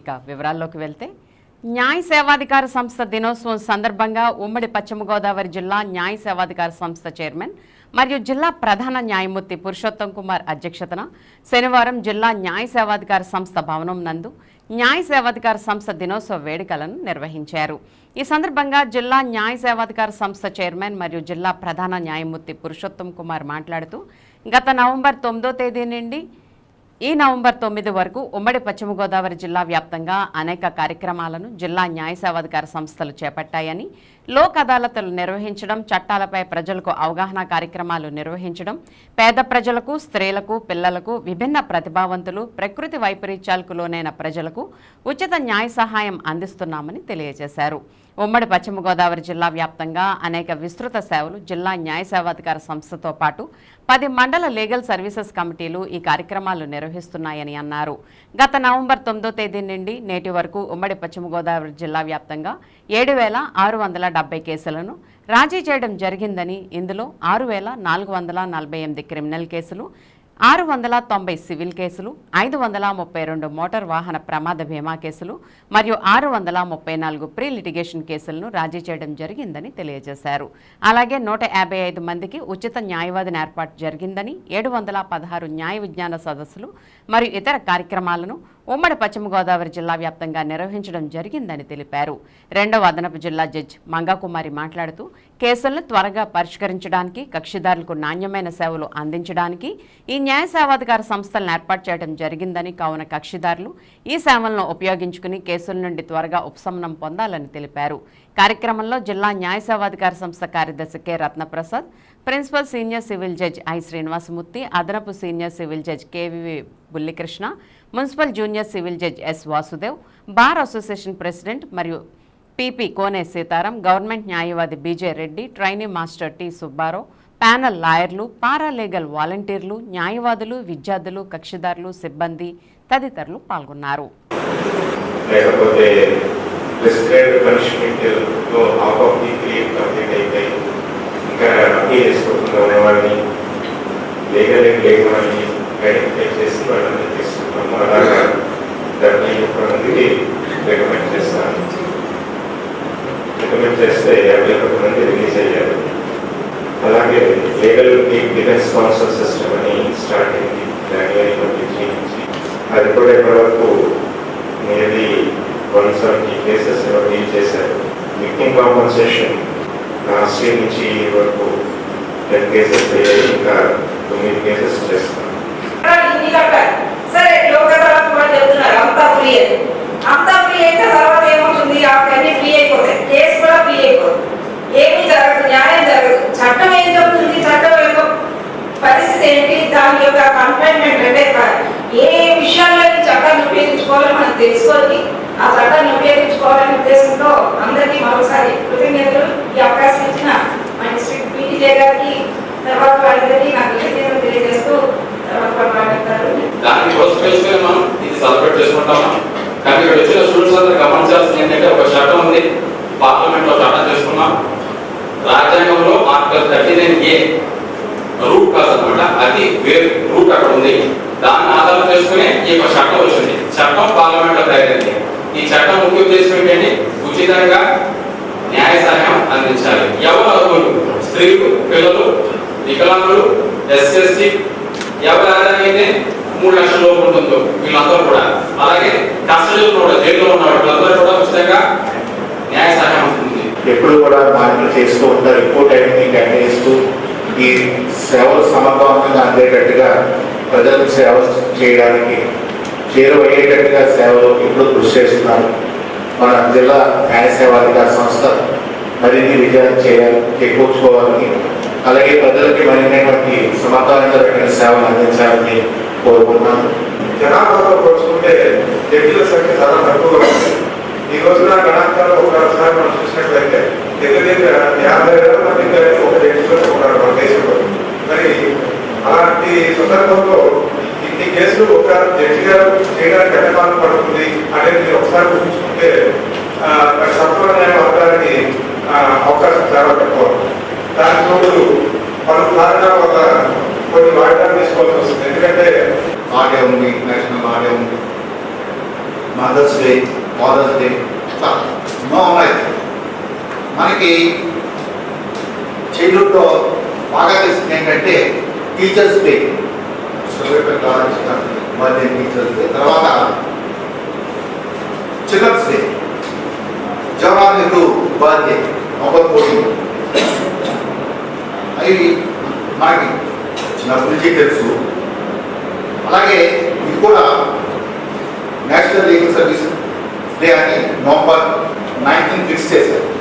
ఇక వివరాల్లోకి వెళ్తే న్యాయ సేవాధికార సంస్థ దినోత్సవం సందర్భంగా ఉమ్మడి పశ్చిమ గోదావరి జిల్లా న్యాయ సేవాధికార సంస్థ చైర్మన్ మరియు జిల్లా ప్రధాన న్యాయమూర్తి పురుషోత్తం కుమార్ అధ్యక్షతన శనివారం జిల్లా న్యాయ సేవాధికార సంస్థ భవనం నందు న్యాయ సేవాధికార సంస్థ దినోత్సవ వేడుకలను నిర్వహించారు. ఈ సందర్భంగా జిల్లా న్యాయ సేవాధికార సంస్థ చైర్మన్ మరియు జిల్లా ప్రధాన న్యాయమూర్తి పురుషోత్తం కుమార్ మాట్లాడుతూ గత నవంబర్ తొమ్మిదో తేదీ నుండి ఈ నవంబర్ తొమ్మిది వరకు ఉమ్మడి పశ్చిమ గోదావరి జిల్లా వ్యాప్తంగా అనేక కార్యక్రమాలను జిల్లా న్యాయసేవాధికార సంస్థలు చేపట్టాయని లోక్ అదాలతలు నిర్వహించడం చట్టాలపై ప్రజలకు అవగాహన కార్యక్రమాలు నిర్వహించడం పేద ప్రజలకు స్త్రీలకు పిల్లలకు విభిన్న ప్రతిభావంతులు ప్రకృతి వైపరీత్యాలకు లోనైన ప్రజలకు ఉచిత న్యాయ సహాయం అందిస్తున్నామని తెలియజేశారు. ఉమ్మడి పశ్చిమ గోదావరి జిల్లా వ్యాప్తంగా అనేక విస్తృత సేవలు జిల్లా న్యాయ సేవాధికార సంస్థతో పాటు పది మండల లీగల్ సర్వీసెస్ కమిటీలు ఈ కార్యక్రమాలు నిర్వహిస్తున్నాయని అన్నారు. గత నవంబర్ తొమ్మిదో తేదీ నుండి నేటి వరకు ఉమ్మడి పశ్చిమ గోదావరి జిల్లా వ్యాప్తంగా ఏడు వేల ఆరు వందల డెబ్బై కేసులను రాజీ చేయడం జరిగిందని ఇందులో ఆరు వేల నాలుగు వందల నలభై ఎనిమిది క్రిమినల్ కేసులు ఆరు వందల తొంభై సివిల్ కేసులు ఐదు వందల ముప్పై రెండు మోటార్ వాహన ప్రమాద బీమా కేసులు మరియు ఆరు వందల ముప్పై నాలుగు ప్రీ లిటిగేషన్ కేసులను రాజీ చేయడం జరిగిందని తెలియజేశారు. అలాగే నూట యాభై ఐదు మందికి ఉచిత న్యాయవాదిని ఏర్పాటు జరిగిందని ఏడు వందల పదహారు న్యాయ విజ్ఞాన సదస్సులు మరియు ఇతర కార్యక్రమాలను ఉమ్మడి పశ్చిమ గోదావరి జిల్లా వ్యాప్తంగా నిర్వహించడం జరిగిందని తెలిపారు. రెండవ అదనపు జిల్లా జడ్జి మంగాకుమారి మాట్లాడుతూ కేసులను త్వరగా పరిష్కరించడానికి కక్షిదారులకు నాణ్యమైన సేవలు అందించడానికి ఈ న్యాయ సేవాధికార సంస్థలను ఏర్పాటు చేయడం జరిగిందని కావున కక్షిదారులు ఈ సేవలను ఉపయోగించుకుని కేసుల నుండి త్వరగా ఉపశమనం పొందాలని తెలిపారు. కార్యక్రమంలో జిల్లా న్యాయ సేవాధికార సంస్థ కార్యదర్శి K. Ratnaprasad principal senior civil judge I. Srinivasamurthy అదనపు senior civil judge KVV Bullikrishna municipal junior civil judge S Vasudev bar association president మరియు పీపీ కోనే సీతారాం గవర్నమెంట్ న్యాయవాది BJ Reddy trainee master T Subbarao panel లాయర్లు paralegal వాలంటీర్లు న్యాయవాదులు విద్యార్థులు కక్షిదారులు సిబ్బంది తదితరులు పాల్గొన్నారు. లేకపోతే ప్రిస్క్రైబ్డ్ పనిష్మెంట్లో హాఫ్ ఆఫ్ ది కంప్లీట్ అయిపోయి ఇంకా వాళ్ళని లీగల్ ఐడెంటిఫై చేసి వాళ్ళని తీసుకుంటాము అలాగా డెబ్బై ఒక్క మందికి రికమెండ్ చేస్తాను రికమెండ్ చేస్తే యాభై ఒక్క మంది రిలీజ్ అయ్యారు అలాగే లీగల్ డిఫెన్స్ కౌన్సిల్ సిస్టమ్ అని స్టార్ట్ అయింది జనవరి ట్వంటీ త్రీ నుంచి అది కూడా ఇప్పటివరకు nearly one seventy cases deal చేశారు విక్టిమ్ కాంపన్సేషన్ లాస్ట్ నుంచి వరకు టెన్ కేసెస్ అయ్యాయి ఇంకా తొమ్మిది కేసెస్ చేస్తాం దాని యొక్క కంప్లైంట్ అంటే ఏ విషయాల్లో ఈ చట్టాన్ని ఉపయోగించుకోవాలో మనం తెలుసుకొని ఆ చట్టాన్ని ఉపయోగించుకోవాలనే ఉద్దేశంతో అందరికీ మరోసారి కృతజ్ఞతలు. ఈ అవకాశం ఇచ్చిన మన డిస్ట్రిక్ట్ పీటీజే గారికి తర్వాత వాళ్ళందరికీ నాకు కృతజ్ఞతలు తెలియజేస్తూ తర్వాత మాట్లాడతారు. దానికి ఫస్ట్ చేసుకుని మనం ఇది సెలబ్రేట్ చేసుకుంటాము కానీ ఇక్కడ వచ్చిన స్టూడెంట్స్ అందరూ గమనించాల్సింది ఏంటంటే ఒక చట్టం ఉంది. పార్లమెంట్ చట్టం చేసుకున్నాం. రాజ్యాంగంలో article thirty nine A route కాదు అది వేరు రూట్ అక్కడ ఉంది. దాన్ని ఆధారం చేసుకునే ఈ యొక్క చట్టం వచ్చింది. చట్టం పార్లమెంట్లో తయారైంది. ఈ చట్టం ముఖ్య ఉద్దేశం ఏంటంటే ఉచితంగా న్యాయ సహాయం అందించాలి. ఎవరు అర్హులు స్త్రీలు పిల్లలు వికలాంగులు ఎస్ఎస్టీ ఎవరి ఆదాయం అయితే మూడు లక్షల లోపు ఉంటుందో వీళ్ళందరూ కూడా. అలాగే కస్టడీలో కూడా జైల్లో ఉన్న వాళ్ళందరూ కూడా ఉచితంగా న్యాయ సహాయం ఉంటుంది ఎప్పుడు కూడా మార్పులు చేస్తూ ఉంటారు. ఎక్కువ టైంని చేస్తూ ఈ సేవలు సమర్థవంతంగా అందేటట్టుగా ప్రజలకు సేవ చేయడానికి చేరువయ్యేటట్టుగా సేవలు ఎప్పుడు కృషి చేస్తున్నారు. మన జిల్లా న్యాయ సేవాధికార సంస్థ మరిన్ని విజయాలు చేయాలి చేకూర్చుకోవాలని అలాగే ప్రజలకి మరిన్నటువంటి సమర్థవంతమైన సేవలు అందించాలని కోరుకున్నాను జనాభాతో పోల్చుకుంటే జడ్జీల సంఖ్య చాలా తక్కువగా ఉంది. ఈ రోజున గణాంకాలు ఒకసారి మనం చూసినట్లయితే దగ్గర దగ్గర యాభై వేల మంది కలిపి ఒక జడ్జిలో ఒక అలాంటి సందర్భంలో ఇన్ని కేసులు ఒక జడ్జి గారు చేయడానికి ఎంత కాలం పడుతుంది అనేది మీరు ఒకసారి ఊహించుకుంటే సత్వర న్యాయం అవడానికి అవకాశం చాలా తక్కువ. దాని తోడు పలు కారణాల వల్ల కొన్ని వాయిదాలు తీసుకోవాల్సి వస్తుంది. ఎందుకంటే ఆడే ఉంది నేషనల్ ఆడే ఉంది. మదర్స్ డే ఫాదర్స్ డే ఇట్లా ఎన్నో ఉన్నాయి. మనకి చైల్డ్హుడ్లో బాగా తెలిసింది ఏంటంటే టీచర్స్ డే బర్త్డే టీచర్స్ తర్వాత children's day Jawaharlal Nehru birthday November fourteen అవి మనకి చిన్నప్పటి నుంచి తెలుసు అలాగే ఇది కూడా నేషనల్ లీగల్ సర్వీస్ డే అని నవంబర్ నైన్టీన్ ఫిక్స్ చేశారు